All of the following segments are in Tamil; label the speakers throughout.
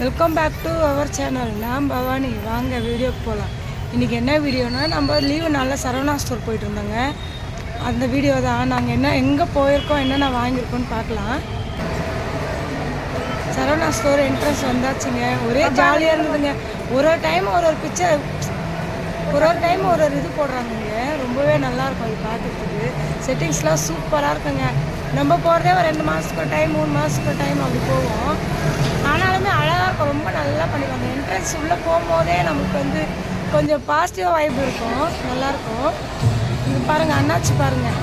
Speaker 1: Welcome back to our channel நான் பவானி. வாங்க வீடியோக்கு போகலாம் இன்றைக்கி என்ன வீடியோனா நம்ம லீவு நாளில் சரவணா ஸ்டோர் போயிட்டு இருந்தோங்க. அந்த வீடியோ தான். நாங்கள் என்ன எங்கே போயிருக்கோம் என்னென்ன வாங்கியிருக்கோம்னு பார்க்கலாம். சரவணா ஸ்டோர் என்ட்ரன்ஸ் வந்தாச்சுங்க. ஒரே ஜாலியாக இருந்ததுங்க. ஒரு ஒரு டைம் ஒரு ஒரு பிக்சர் ஒரு ஒரு டைம் ஒரு ஒரு இது போடுறாங்கங்க. ரொம்பவே நல்லா இருக்கும் அது பார்க்கறதுக்கு. செட்டிங்ஸ்லாம் சூப்பராக இருக்குங்க. நம்ம போகிறதே ஒரு ரெண்டு மாதத்துக்கு டைம் மூணு மாதத்துக்கு டைம் அப்படி போவோம். ஆனாலுமே அழகாக இருக்கும் ரொம்ப நல்லா பண்ணிடுவாங்க என்ட்ரன்ஸ் உள்ளே போகும்போதே நமக்கு வந்து கொஞ்சம் பாசிட்டிவ் வைப் இருக்கும். நல்லாயிருக்கும் இது பாருங்கள் அண்ணாச்சி பாருங்கள்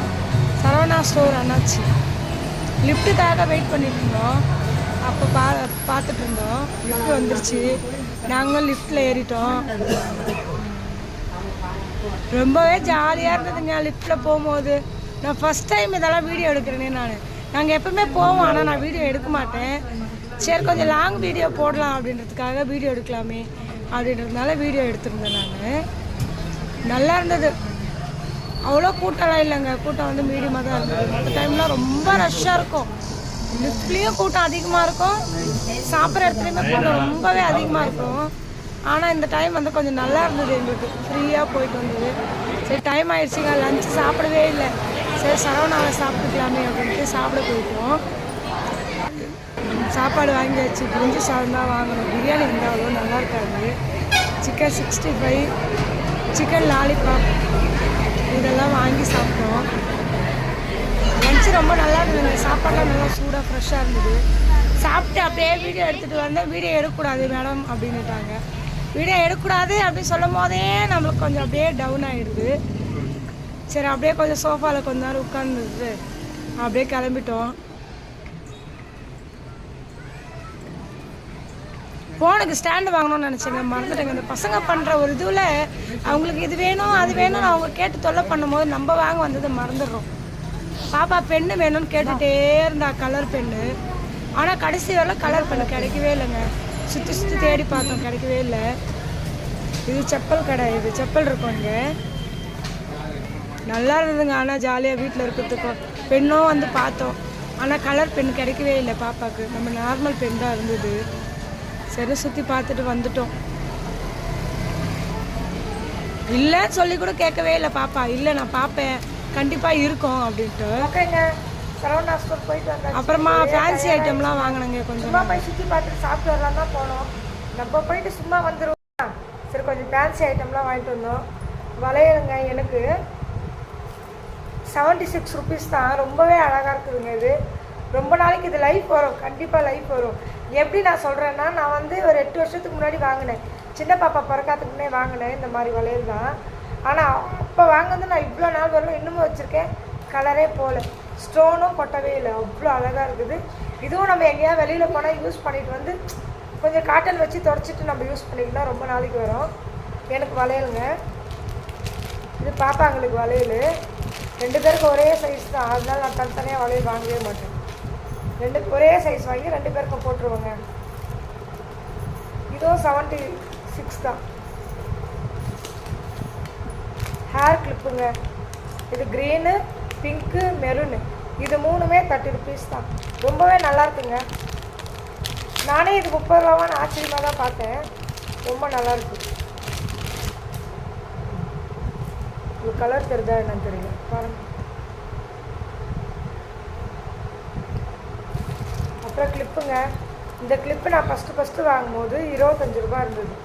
Speaker 1: சரவணா ஸ்டோர் அண்ணாச்சி. லிஃப்ட்டுக்காக வெயிட் பண்ணிட்டு இருந்தோம். அப்போ பா பார்த்துட்டு இருந்தோம். லிஃப்ட் வந்துருச்சு. நாங்களும் லிஃப்ட்டில் ஏறிட்டோம். ரொம்பவே ஜாலியாக இருந்ததுங்க லிஃப்ட்டில் போகும்போது. நான் ஃபஸ்ட் டைம் இதெல்லாம் வீடியோ எடுக்கிறேனே நான். நாங்கள் எப்பவுமே போவோம் ஆனால் நான் வீடியோ எடுக்க மாட்டேன். சரி கொஞ்சம் லாங் வீடியோ போடலாம் அப்படின்றதுக்காக வீடியோ எடுக்கலாமே அப்படின்றதுனால வீடியோ எடுத்திருந்தேன் நான். நல்லா இருந்தது. அவ்வளோ கூட்டம்லாம் இல்லைங்க. கூட்டம் வந்து மீடியமாக தான் இருந்தது. மற்ற டைம்லாம் ரொம்ப ரஷ்ஷாக இருக்கும். லிஃப்ட்லேயும் கூட்டம் அதிகமாக இருக்கும். சாப்பிட்ற இடத்துலையுமே கூட்டம் ரொம்பவே அதிகமாக இருக்கும். ஆனால் இந்த டைம் வந்து கொஞ்சம் நல்லா இருந்தது எங்களுக்கு. ஃப்ரீயாக போயிட்டு வந்தது. சரி டைம் ஆயிடுச்சுங்க. லஞ்சு சாப்பிடவே இல்லை. சரி சரவணாவை சாப்பிட்டுக்கலாமே அப்படின்ட்டு சாப்பிட போயிட்டோம். சாப்பாடு வாங்கியாச்சு பிரிஞ்சு சாதம் தான் வாங்கணும். பிரியாணி இருந்தால் அவ்வளோ நல்லா இருக்காது. Chicken sixty five chicken lollipop இதெல்லாம் வாங்கி சாப்பிட்டோம். லஞ்சு ரொம்ப நல்லா இருந்தது. சாப்பாடுலாம் நல்லா சூடாக ஃப்ரெஷ்ஷாக இருந்தது. சாப்பிட்டு அப்படியே வீடியோ எடுத்துகிட்டு வந்தேன். வீடியோ எடுக்கக்கூடாது மேடம் அப்படின்னுட்டாங்க. வீடியோ எடுக்கக்கூடாது அப்படின்னு சொல்லும் போதே நம்மளுக்கு கொஞ்சம் அப்படியே டவுன் ஆகிடுது சரி அப்படியே கொஞ்சம் சோஃபாவில் கொஞ்ச நேரம் உட்காந்துருது அப்படியே கிளம்பிட்டோம். ஃபோனுக்கு ஸ்டாண்டு வாங்கணும்னு நினச்சேங்க. மறந்துட்டேங்க. இந்த பசங்க பண்ணுற ஒரு இதுவில் அவங்களுக்கு இது வேணும் அது வேணும்னு அவங்க கேட்டு தொல்லை பண்ணும்போது நம்ம வாங்க வந்தது மறந்துடுறோம். பாப்பா பெண்ணு வேணும்னு கேட்டுகிட்டே இருந்தா கலர் பெண்ணு. ஆனால் கடைசி வரல கலர் பெண்ணு கிடைக்கவே இல்லைங்க. சுற்றி சுற்றி தேடி பார்த்தோம் கிடைக்கவே இல்லை. இது செப்பல் கடை இது செப்பல் இருக்கும் இங்கே. நல்லா இருந்ததுங்க. ஆனால் ஜாலியாக வீட்டில் இருக்கிறதுக்கும் பெண்ணும் வந்து பார்த்தோம். ஆனால் கலர் பெண் கிடைக்கவே இல்லை பாப்பாவுக்கு நம்ம நார்மல் பெண் தான் இருந்தது. சரி சுற்றி பார்த்துட்டு வந்துட்டோம். இல்லைன்னு சொல்லி கூட கேட்கவே இல்லை பாப்பா. இல்லை நான் பார்ப்பேன் கண்டிப்பாக இருக்கும் அப்படின்ட்டு. அப்புறமா ஃபேன்சி ஐட்டம்லாம் வாங்கினேங்க கொஞ்சம்.
Speaker 2: போய் சுற்றி பார்த்துட்டு சாப்பிட்டு வரலாம் தான் போனோம். நம்ம போயிட்டு சும்மா வந்துடுவோம் சரி கொஞ்சம் ஃபேன்சி ஐட்டம்லாம் வாங்கிட்டு வந்தோம். வளையலுங்க எனக்கு செவன்ட்டி சிக்ஸ் ருபீஸ் தான். ரொம்பவே அழகாக இருக்குதுங்க இது. ரொம்ப நாளைக்கு இது லைஃப் வரும். கண்டிப்பாக லைஃப் வரும். எப்படி நான் சொல்கிறேன்னா நான் வந்து ஒரு எட்டு வருஷத்துக்கு முன்னாடி வாங்கினேன். சின்ன பாப்பா பிறக்காதுக்கு முன்னே வாங்கினேன் இந்த மாதிரி வளையல் தான். ஆனால் அப்போ வாங்கினது நான் இவ்வளோ நாள் வரலும் இன்னமும் வச்சுருக்கேன். கலரே போகல ஸ்டோனும் கொட்டவே இல்லை. அவ்வளோ அழகாக இருக்குது. இதுவும் நம்ம எங்கேயாவது வெளியில் போனால் யூஸ் பண்ணிட்டு வந்து கொஞ்சம் காட்டன் வச்சு தொடச்சிட்டு நம்ம யூஸ் பண்ணிக்கலாம் ரொம்ப நாளைக்கு வரும். எனக்கு வளையலுங்க. இது பாப்பாங்களுக்கு வளையல். ரெண்டு பேருக்கு ஒரே சைஸ் தான். அதனால நான் தனித்தனியாக வளையல் வாங்கவே மாட்டேன். ரெண்டு ஒரே சைஸ் வாங்கி ரெண்டு பேருக்கும் போட்டுருவோங்க. இதுவும் செவன்ட்டி சிக்ஸ் தான். ஹேர் கிளிப்புங்க இது க்ரீனு பிங்க்கு மெரூனு இது மூணுமே தேர்ட்டி ருபீஸ் தான். ரொம்பவே நல்லா இருக்குங்க. நானே இது முப்பது ரூபான்னு ஆச்சரியமாக தான் பார்த்தேன். ரொம்ப நல்லா இருக்கு. உங்களுக்கு கலர் தெரிஞ்சா என்னன்னு தெரியல. பாருங்க. அப்புறம் கிளிப்புங்க இந்த கிளிப்பு நான் ஃபஸ்ட்டு ஃபஸ்ட்டு வாங்கும்போது இருபத்தஞ்சு ரூபா இருந்தது.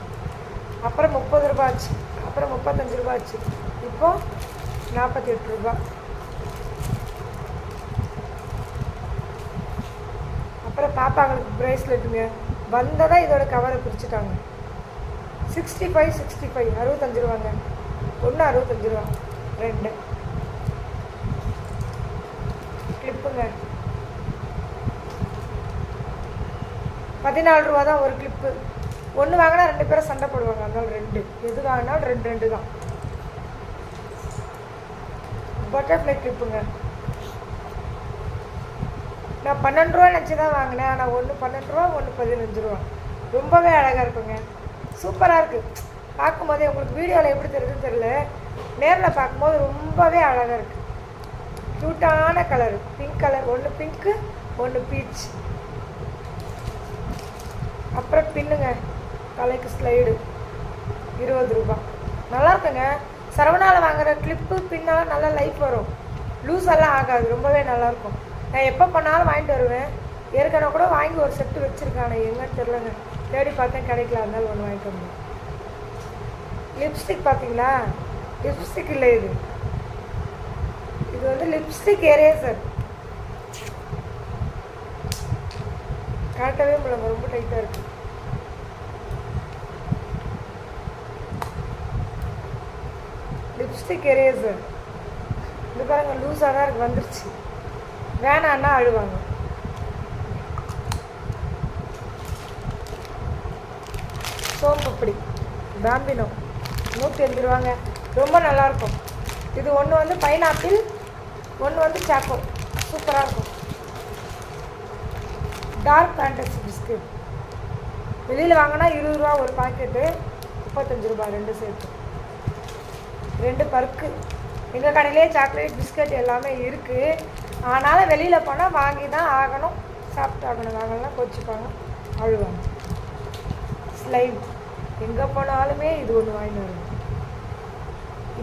Speaker 2: அப்புறம் முப்பது ரூபா ஆச்சு. அப்புறம் முப்பத்தஞ்சு ரூபா ஆச்சு. இப்போ நாற்பத்தி எட்டு ரூபா அப்புறம் பாப்பாங்களுக்கு ப்ரேஸ்லெட்டுங்க வந்ததாக இதோட கவரை பிரிச்சுட்டாங்க. சிக்ஸ்டி ஃபைவ் சிக்ஸ்டி ஃபைவ் அறுபத்தஞ்சு ரூபாங்க. ஒன்று அறுபத்தஞ்சு ரூபா. ரெண்டு. கிளிப்புங்க பதினாலு ரூபா தான் ஒரு கிளிப்பு ஒன்று வாங்கினா ரெண்டு பேரும் சண்டை போடுவாங்க. அதனால ரெண்டு. எது வாங்கினாலும் ரெண்டு ரெண்டு தான். பட்டர்ஃப்ளை கிளிப்புங்க நான் பன்னெண்டு ரூபா நினச்சி தான் வாங்கினேன். ஆனால் ஒன்று பன்னெண்டு ரூபா ஒன்று பதினஞ்சு ரூபா. ரொம்பவே அழகாக இருக்குங்க. சூப்பராக இருக்குது பார்க்கும்போதே உங்களுக்கு வீடியோவில் எப்படி தெரியுதுன்னு தெரியல. நேரில் பார்க்கும்போது ரொம்பவே அழகாக இருக்குது க்யூட்டான கலர் பிங்க் கலர் ஒன்று பிங்க்கு ஒன்று பீச் அப்புறம் பின்னுங்க. தலைக்கு ஸ்லைடு இருபது ரூபாய் நல்லா இருக்குங்க. சரவணாவில் வாங்குற கிளிப்பு பின்னால் நல்லா லைஃப் வரும். லூஸ் எல்லாம் ஆகாது. ரொம்பவே நல்லாயிருக்கும் நான் எப்போ பண்ணாலும் வாங்கிட்டு வருவேன். ஏற்கனவே கூட வாங்கி ஒரு செட்டு வச்சுருக்கானே. என்னன்னு எங்கன்னு தெரிலங்க தேடி பார்த்தேன். கிடைக்கல. அதனால ஒன்று வாங்கிட்டு வந்தேன் லிப்ஸ்டிக் பார்த்தீங்களா? லிப்ஸ்டிக் இல்லை இது. இது வந்து லிப்ஸ்டிக் எரேசர் காட்டவே முடியல ரொம்ப டைட்டாக இருக்கு. லிப்ஸ்டிக் எரேசர் இது பாருங்க லூஸாக தான் இருக்கு வந்துருச்சு. வேணான்னா அழுவாங்க. சோம்பப்படி பாம்பினோ நூற்றி அஞ்சு ரூபாங்க. ரொம்ப நல்லாயிருக்கும் இது ஒன்று வந்து பைனாப்பிள் ஒன்று வந்து சாக்கோ சூப்பராக இருக்கும். டார்க் ஃபேண்டசி பிஸ்கட் வெளியில் வாங்கினா இருபது ரூபா ஒரு பாக்கெட்டு முப்பத்தஞ்சு ரூபாய் ரெண்டு சேர்த்து ரெண்டு பருக்கு எங்கள் கடையிலே சாக்லேட் பிஸ்கட் எல்லாமே இருக்குது ஆனாலும் வெளியில் போனால் வாங்கி தான் ஆகணும். சாப்பிட்டாகணும். வாங்கலாம் கொச்சிப்பாங்க. அழுவாங்க. ஸ்லைம் எங்கே போனாலுமே இது ஒன்று வாங்கிட்டு வரும்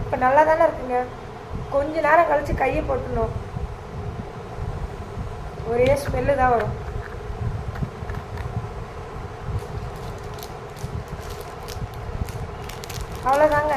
Speaker 2: இப்போ நல்லா தானே இருக்குங்க. கொஞ்ச நேரம் கழித்து கையை போட்டுணும் ஒரே ஸ்மெல்லு தான் வரும். அவ்வளோதாங்க